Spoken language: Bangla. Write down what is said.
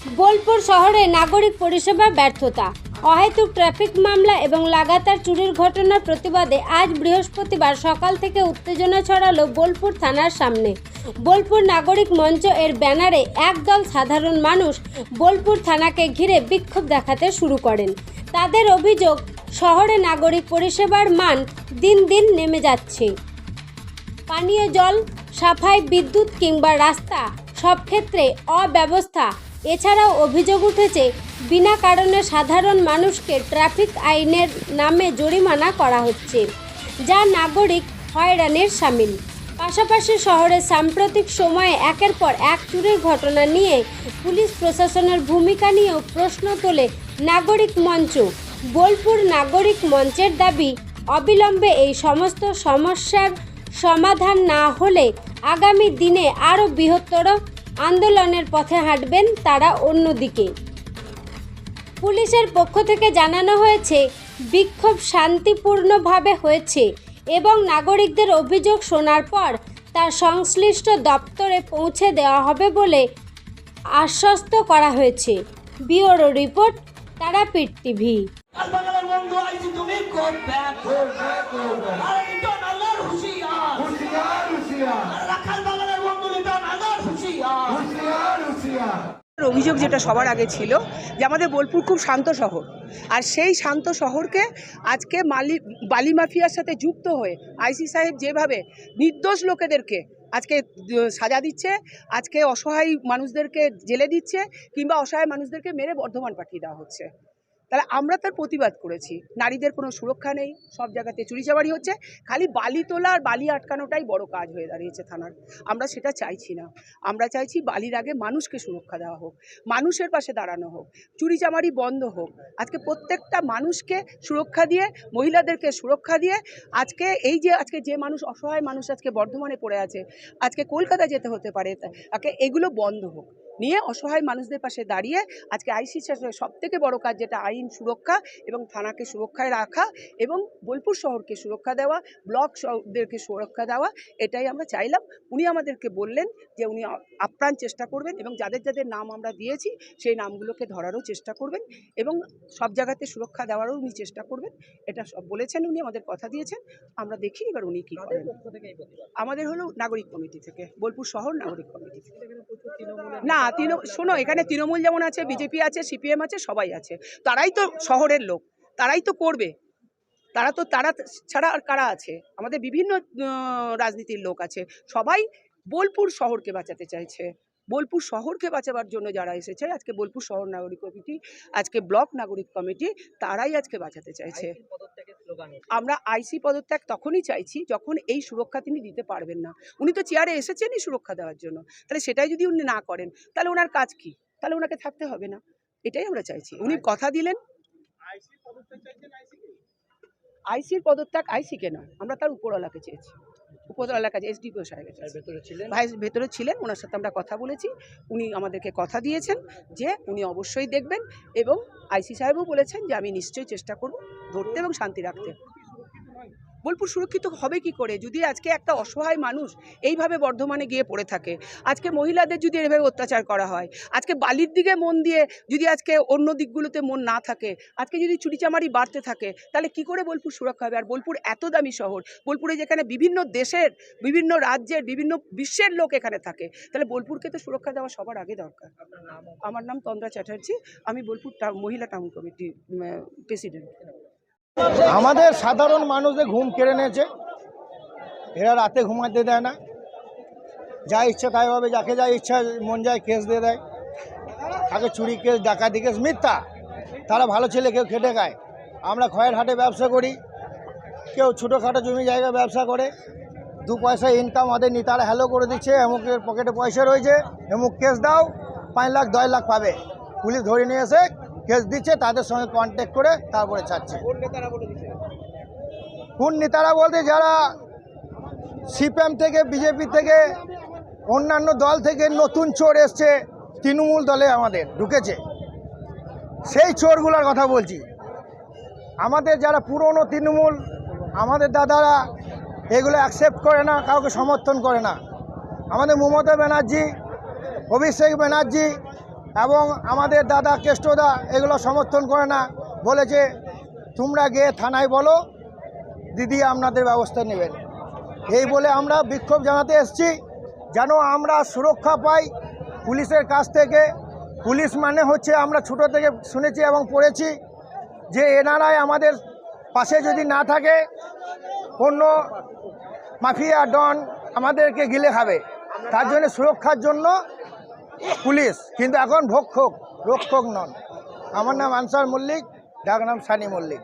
বোলপুর শহরে নাগরিক পরিষেবা ব্যর্থতা, অহেতুক ট্রাফিক মামলা এবং লাগাতার চুরির ঘটনার প্রতিবাদে আজ বৃহস্পতিবার সকাল থেকে উত্তেজনা ছড়ালো বোলপুর থানার সামনে। বোলপুর নাগরিক মঞ্চ এর ব্যানারে একদল সাধারণ মানুষ বোলপুর থানাকে ঘিরে বিক্ষোভ দেখাতে শুরু করেন। তাদের অভিযোগ, শহরে নাগরিক পরিষেবার মান দিন দিন নেমে যাচ্ছে। পানীয় জল, সাফাই বিদ্যুৎ কিংবা রাস্তা সব ক্ষেত্রে অব্যবস্থা এছাড়াও অভিযোগ উঠেছে, বিনা কারণে সাধারণ মানুষকে ট্রাফিক আইনের নামে জরিমানা করা হচ্ছে, যা নাগরিক হয়রানির সামিল। পাশাপাশি শহরের সাম্প্রতিক সময়ে একের পর এক চুরির ঘটনা নিয়ে পুলিশ প্রশাসনের ভূমিকা নিয়েও প্রশ্ন তোলে নাগরিক মঞ্চ। বোলপুর নাগরিক মঞ্চের দাবি, অবিলম্বে এই সমস্ত সমস্যার সমাধান না হলে আগামী দিনে আরও বৃহত্তর আন্দোলনের পথে হাঁটবেন তারা অন্যদিকে। পুলিশের পক্ষ থেকে জানানো হয়েছে বিক্ষোভ শান্তিপূর্ণভাবে হয়েছে এবং নাগরিকদের অভিযোগ শোনার পর তার সংশ্লিষ্ট দপ্তরে পৌঁছে দেওয়া হবে বলে আশ্বস্ত করা হয়েছে। Bureau report Tarapith TV. বাংলার অভিযোগ যেটা সবার আগে ছিল যে আমাদের বোলপুর খুব শান্ত শহর। আর সেই শান্ত শহরকে আজকে মালি, বালি মাফিয়ার সাথে যুক্ত হয়ে আইসি সাহেব যেভাবে নির্দোষ লোকেদেরকে আজকে সাজা দিচ্ছে, আজকে অসহায় মানুষদেরকে জেলে দিচ্ছে কিংবা অসহায় মানুষদেরকে মেরে বর্ধমান পাঠিয়ে দেওয়া হচ্ছে। তাহলে আমরা তার প্রতিবাদ করেছি। নারীদের কোনো সুরক্ষা নেই, সব জায়গাতে চুরি চাবারি হচ্ছে। খালি বালি তোলা আর বালি আটকানোটাই বড় কাজ হয়ে দাঁড়িয়েছে থানার। আমরা সেটা চাইছি না। আমরা চাইছি বালির আগে মানুষকে সুরক্ষা দেওয়া হোক, মানুষের পাশে দাঁড়ানো হোক, চুরিচামারি বন্ধ হোক। আজকে প্রত্যেকটা মানুষকে সুরক্ষা দিয়ে, মহিলাদেরকে সুরক্ষা দিয়ে আজকে এই যে, আজকে যে মানুষ, অসহায় মানুষ আজকে বর্ধমানে পড়ে আছে, আজকে কলকাতা যেতে হতে পারে, তাকে এগুলো বন্ধ হোক। নিয়ে অসহায় মানুষদের পাশে দাঁড়িয়ে আজকে আইসি সব থেকে বড় কাজ যেটা আইন সুরক্ষা এবং থানাকে সুরক্ষায় রাখা এবং বোলপুর শহরকে সুরক্ষা দেওয়া ব্লক শহরদেরকে সুরক্ষা দেওয়া এটাই আমরা চাইলাম। উনি আমাদেরকে বললেন যে উনি আপ্রাণ চেষ্টা করবেন এবং যাদের যাদের নাম আমরা দিয়েছি সেই নামগুলোকে ধরারও চেষ্টা করবেন এবং সব জায়গাতে সুরক্ষা দেওয়ারও উনি চেষ্টা করবেন। এটা সব বলেছেন উনি আমাদের কথা দিয়েছেন। আমরা দেখি এবার উনি কী করেন। আমাদের হলো নাগরিক কমিটি থেকে বোলপুর শহর নাগরিক কমিটি থেকে। না তৃণ, শোনো, এখানে তৃণমূল যেমন আছে, বিজেপি আছে, সিপিএম আছে, সবাই আছে। তারাই তো শহরের লোক, তারাই তো করবে। তারা তো, তারা ছাড়া আর কারা আছে? আমাদের বিভিন্ন রাজনীতির লোক আছে। সবাই বোলপুর শহরকে বাঁচাতে চাইছে। বোলপুর শহরকে বাঁচাবার জন্য যারা এসেছে, আজকে বোলপুর শহর নাগরিক কমিটি, আজকে ব্লক নাগরিক কমিটি, তারাই আজকে বাঁচাতে চাইছে। আমরা আইসি পদত্যাগ তখনই চাইছি যখন এই সুরক্ষা তিনি দিতে পারবেন না। উনি তো চেয়ারে এসেছেনই সুরক্ষা দেওয়ার জন্য। তাহলে সেটাই যদি উনি না করেন তাহলে ওনার কাজ কি? তাহলে ওনাকে থাকতে হবে না। এটাই আমরা চাইছি। উনি কথা দিলেন। আইসির পদত্যাগ আইসিকে নয় আমরা তার উপরওয়ালাকে চেয়েছি। উপরওয়ালার কাছে এসডিপিও সাহেব ভাই ভেতরে ছিলেন ওনার সাথে আমরা কথা বলেছি। উনি আমাদেরকে কথা দিয়েছেন যে উনি অবশ্যই দেখবেন এবং আইসি সাহেবও বলেছেন যে আমি নিশ্চয়ই চেষ্টা করব ধরতে এবং শান্তি রাখতে। বোলপুর সুরক্ষিত হবে কি করে? যদি আজকে একটা অসহায় মানুষ এইভাবে বর্ধমানে গিয়ে পড়ে থাকে আজকে মহিলাদের যদি এভাবে অত্যাচার করা হয় আজকে বালির দিকে মন দিয়ে যদি আজকে অন্য দিকগুলোতে মন না থাকে আজকে যদি চুরিচামারি বাড়তে থাকে তাহলে কি করে বোলপুর সুরক্ষা হবে? আর বোলপুর এত দামি শহর বোলপুরে যেখানে বিভিন্ন দেশের বিভিন্ন রাজ্যের বিভিন্ন বিশ্বের লোক এখানে থাকে তাহলে বোলপুরকে তো সুরক্ষা দেওয়া সবার আগে দরকার। আমার নাম তন্দ্রা চ্যাটার্জি আমি বোলপুর মহিলা টাউন কমিটি প্রেসিডেন্ট আমাদের সাধারণ মানুষদের ঘুম কেড়ে নিয়েছে, এরা রাতে ঘুমাতে দেয় না। যা ইচ্ছা তাই হবে, যাকে যা ইচ্ছা মন যায় কেস দিয়ে দেয়। তাকে চুরি কেস, ডাকাতি কেস, মিথ্যা। তারা ভালো ছেলে, কেউ খেটে খায়। আমরা খয়ের হাটে ব্যবসা করি। কেউ ছোটোখাটো জমি জায়গা ব্যবসা করে। দু পয়সা ইনকাম আমাদের নি তারা হ্যালো করে দিচ্ছে। এমুকের পকেটে পয়সা রয়েছে এমুক কেস দাও, পাঁচ লাখ, দশ লাখ পাবে। পুলিশ ধরে নিয়ে এসে কেস দিচ্ছে তাদের সঙ্গে কন্ট্যাক্ট করে তারপরে ছাড়ছে। কোন নেতারা বলতে যারা সিপিএম থেকে বিজেপি থেকে অন্যান্য দল থেকে নতুন চোর এসছে তৃণমূল দলে আমাদের ঢুকেছে। সেই চোরগুলোর কথা বলছি। আমাদের যারা পুরনো তৃণমূল আমাদের দাদারা এগুলো অ্যাকসেপ্ট করে না কাউকে সমর্থন করে না। আমাদের মমতা ব্যানার্জি অভিষেক ব্যানার্জি এবং আমাদের দাদা কেষ্টদা এগুলো সমর্থন করে না। বলেছে, তোমরা গিয়ে থানায় বলো, দিদি আপনাদের ব্যবস্থা নেবেন। এই বলে আমরা বিক্ষোভ জানাতে এসেছি, যেন আমরা সুরক্ষা পাই পুলিশের কাছ থেকে। পুলিশ মানে হচ্ছে আমরা ছোটো থেকে শুনেছি এবং পড়েছি যে এনারাই আমাদের পাশে যদি না থাকে, অন্য মাফিয়া ডন আমাদেরকে গিলে খাবে। তার জন্য সুরক্ষার জন্য পুলিশ কিন্তু এখন ভক্ষক রক্ষক নন। আমার নাম আনসার মল্লিক ডাক নাম সানি মল্লিক।